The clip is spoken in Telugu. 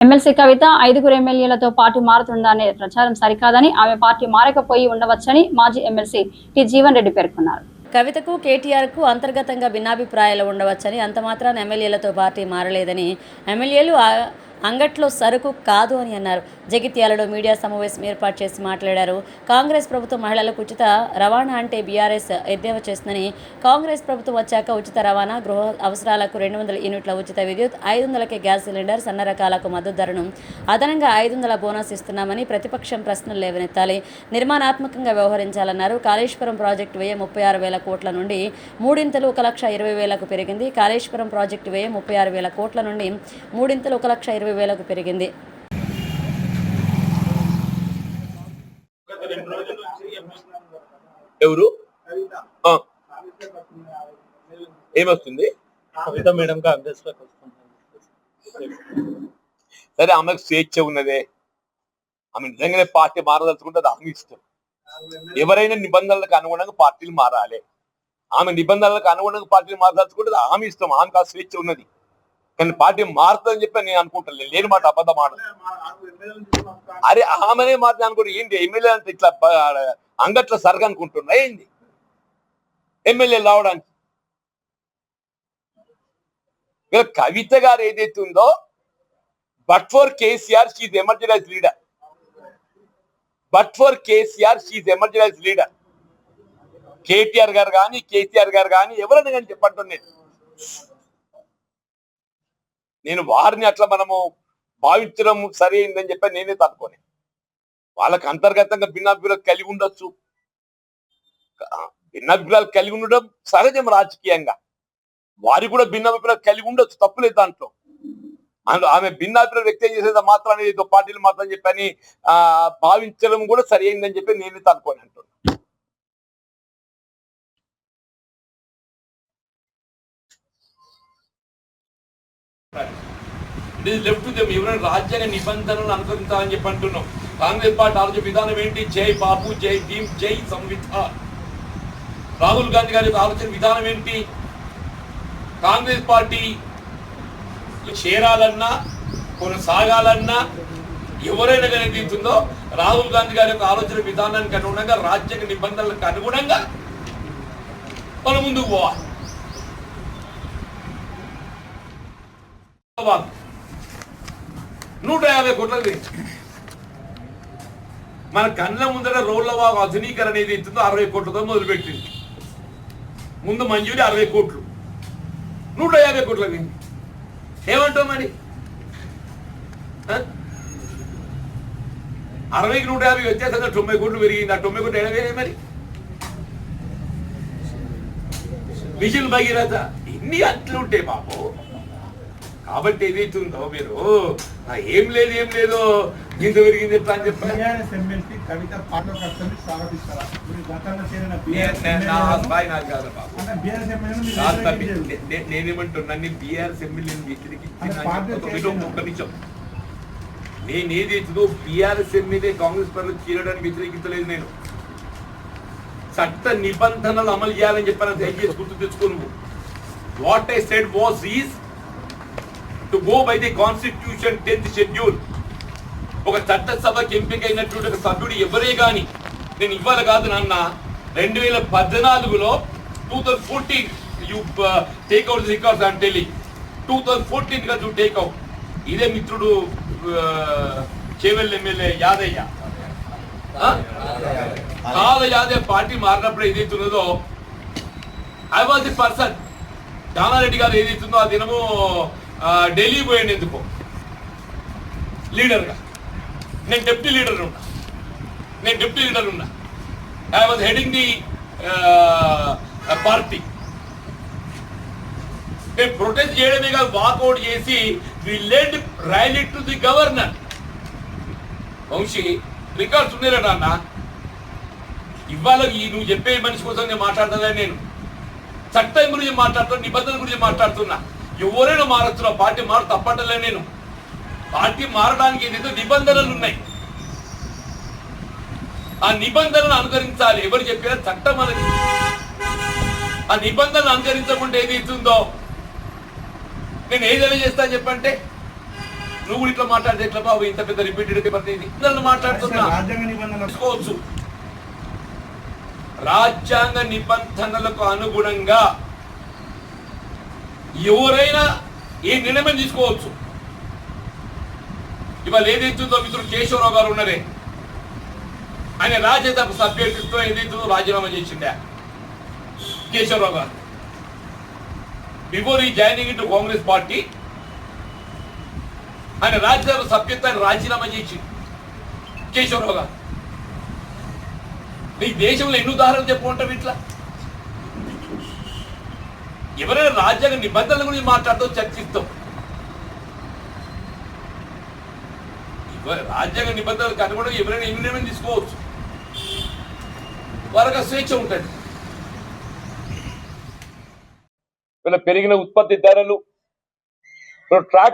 ఎమ్మెల్సీ కవిత ఐదుగురు ఎమ్మెల్యేలతో పార్టీ మారుతుందనే ప్రచారం సరికాదని ఆమె పార్టీ మారకపోయి ఉండవచ్చని మాజీ ఎమ్మెల్సీ టి జీవన్ రెడ్డి పేర్కొన్నారు. కవితకు కేటీఆర్కు అంతర్గతంగా భిన్నాభిప్రాయాలు ఉండవచ్చని అంత ఎమ్మెల్యేలతో పార్టీ మారలేదని ఎమ్మెల్యేలు అంగట్లో సరుకు కాదు అని అన్నారు. జగిత్యాలలో మీడియా సమావేశం ఏర్పాటు చేసి మాట్లాడారు. కాంగ్రెస్ ప్రభుత్వం మహిళలకు ఉచిత రవాణా అంటే బీఆర్ఎస్ ఎద్దేవా చేస్తుందని కాంగ్రెస్ ప్రభుత్వం వచ్చాక ఉచిత రవాణా గృహ అవసరాలకు రెండు వందల యూనిట్ల ఉచిత విద్యుత్ ఐదు వందలకే గ్యాస్ సిలిండర్ సన్న రకాలకు మద్దతు ధరను అదనంగా ఐదు వందల బోనస్ ఇస్తున్నామని ప్రతిపక్షం ప్రశ్నలు లేవనెత్తాలి. నిర్మాణాత్మకంగా వ్యవహరించాలన్నారు. కాళేశ్వరం ప్రాజెక్టు వ్యయం ముప్పై ఆరు వేల కోట్ల నుండి మూడింతలు ఒక లక్ష ఇరవై వేలకు పెరిగింది. కాళేశ్వరం ప్రాజెక్టు వ్యయం ముప్పై ఆరు వేల కోట్ల నుండి మూడింతలు ఒక లక్ష ఇరవై వేలకు పెరిగింది. ఎవరు? ఆ. ఏమొస్తుంది? కవిత మేడం సరే ఆమెకు స్వేచ్ఛ ఉన్నదే. ఆమె నిజంగానే పార్టీ మారదలుచుకుంటే అది ఆమె ఇష్టం. ఎవరైనా నిబంధనలకు అనుగుణంగా పార్టీలు మారాలి. ఆమె నిబంధనలకు అనుగుణంగా పార్టీలు మారదలుచుకుంటే అది ఆమె ఇష్టం. ఆమెకు ఆ స్వేచ్ఛ ఉన్నది. కానీ పార్టీ మారుతుందని చెప్పి నేను అనుకుంటాను లేని మాట అబద్ధం మాట అరే ఆమెనే మారుతుంది అనుకుంటే ఏంటి ఎమ్మెల్యే అంటే ఇట్లా అంగట్లో అంగట్ల సరగ అనుకుంటున్నా? ఏంది? ఎమ్మెల్యే రావడానికి. కవిత గారు ఏదైతే ఉందో but for KCR she's emergency leader but for KCR she's emergency leader KTR గారు కానీ కేసీఆర్ గారు కానీ ఎవరైనా కానీ చెప్పండి నేను వారిని అట్లా మనము భావించడం సరి అయిందని చెప్పి నేనే తనుకోని వాళ్ళకి అంతర్గతంగా భిన్నాభిప్రాయాలు కలిగి ఉండొచ్చు. భిన్నాభిప్రాయాలు కలిగి ఉండడం సహజం రాజకీయంగా. వారి కూడా భిన్నాభిప్రాయాలు కలిగి ఉండొచ్చు తప్పులేదు దాంట్లో. అందులో ఆమె భిన్నాభిప్రాయం వ్యక్తం చేసేది మాత్రం ఏదో పార్టీలు మాత్రం చెప్పని భావించడం కూడా సరి అయిందని చెప్పి నేనే తనుకోని అంటున్నాను లెఫ్ట్ ఎవరైనా రాజ్యాంగ నిబంధనలు అనుసరించాలని చెప్పి అంటున్నాం. కాంగ్రెస్ పార్టీ ఆలోచన విధానం ఏంటి? జై బాబు జై భీమ్ జై సంవిధాన్. రాహుల్ గాంధీ గారి యొక్క ఆలోచన విధానం ఏంటి? కాంగ్రెస్ పార్టీ చేరాలన్నా కొనసాగాలన్నా ఎవరైనా కానీ తీస్తుందో రాహుల్ గాంధీ గారి యొక్క ఆలోచన విధానానికి అనుగుణంగా రాజ్యాంగ నిబంధనలకు అనుగుణంగా మనం ముందుకు పోవాలి. నూట యాభై కోట్లది మన కళ్ళ ముందర రోడ్ల వాగు ఆధునీకరణ ఏది ఇస్తుందో అరవై కోట్లతో మొదలుపెట్టింది. ముందు మంజూరి అరవై కోట్లు. నూట యాభై కోట్లకి ఏమంటావు మరి? అరవైకి నూట యాభై వ్యత్యాసంగా తొంభై కోట్లు పెరిగింది. ఆ తొంభై కోట్లు ఎడవేరే మరి? మిషన్ భగీరథ ఇన్ని అట్లుంటాయి బాబు? కాబట్టి ఏదైతుందో మీరు "ఆ, ఏం లేదు ఏం లేదు ఇంత పెరిగింది ఎట్లా అని చెప్పారు? బీఆర్ఎస్ ఎమ్మెల్సీ కవిత పార్టీలో కష్టం స్వాగతిస్తారా? మీరు గతంలో చేరిన నే- బీఆర్ఎస్ మీరు ఎమ్మెల్యేని పార్టీ మీరు ఒక్క నిమిషం. నేను ఏదైతుందో బీఆర్ఎస్ ఎమ్మెల్యే కాంగ్రెస్ పనులు చేయడానికి వ్యతిరేకించలేదు నేను. చట్ట నిబంధనలు అమలు చేయాలని చెప్పాను దయచేసి గుర్తు తెచ్చుకో నువ్వు. What I said was is to go by the constitution tenth schedule ఒక చట్టసభకి ఎంపికైనటువంటి ఒక సభ్యుడు ఎవరే కానీ నేను ఇవ్వాలి కాదు నాన్న రెండు వేల పద్నాలుగులో two thousand fourteen you take out records and Delhi two thousand ఫోర్టీన్గా you take out ఇదే మిత్రుడు uh, చేవెల్ ఎమ్మెల్యే యాదయ్య. కాల యాదయ్య పార్టీ మారినప్పుడు ఏదైతున్నదో I was the person Danareddy గారు ఏదైతుందో ఆ దినము ఢిల్లీ పోయాను ఎందుకో. లీడర్గా. నేను డిప్యూటీ లీడర్ ఉన్నా. నేను డిప్యూటీ లీడర్ ఉన్నా. I was heading the party. నేను ప్రొటెస్ట్ చేయడమే కాదు వాకౌట్ చేసి we led rally to the governor. Vamsi records ఉన్నాయిరా నాన్న ఇవాళ ఈ నువ్వు చెప్పే మనిషి కోసం నేను మాట్లాడతానే నేను. చట్టం గురించి మాట్లాడుతున్నా నిబంధనల గురించి మాట్లాడుతున్నా. ఎవరైనా మారుతున్నా పార్టీ మారు తప్పటలే నేను. పార్టీ మారడానికి ఏదైతే నిబంధనలు ఉన్నాయి. ఆ నిబంధనలు అనుసరించాలి ఎవరు చెప్పినా చట్టం మనకి ఆ నిబంధనలు అనుసరించకుండా ఏది ఇస్తుందో. నేను ఏదైనా చేస్తా చెప్పంటే నువ్వు ఇట్లా మాట్లాడితే ఎట్లా బాబు? ఇంత పెద్ద రిపీటెడ్ ఇది నన్ను మాట్లాడుతున్నా. నిబంధనలు రాజ్యాంగ నిబంధనలకు అనుగుణంగా ఎవరైనా ఏ నిర్ణయం తీసుకోవచ్చు. ఇవాళ ఏదైతుందో మిత్రుడు కేశవరావు గారు ఉన్నదే. ఆయన రాజ్యసభ సభ్యత్వం ఏదైతుందో రాజీనామా చేసిండే. కేశవరావు గారు. బిఫోర్ ఈ జాయినింగ్ ఇన్ కాంగ్రెస్ పార్టీ ఆయన రాజ్యసభ సభ్యత్వాన్ని రాజీనామా చేసి కేశవరావు గారు. నీ దేశంలో ఎన్ని ఉదాహరణలు చెప్పుకుంటారు ఇట్లా? ఎవరైనా రాజ్యాంగ నిబంధనల గురించి మాట్లాడుతూ చర్చిస్తాం. రాజ్యాంగ నిబంధనలకు అనుగుణంగా ఎవరైనా ఎన్ని నిర్ణయం తీసుకోవచ్చు? వారికి స్వేచ్ఛ ఉంటుంది. వీళ్ళ పెరిగిన ఉత్పత్తి ధరలు ట్రాక్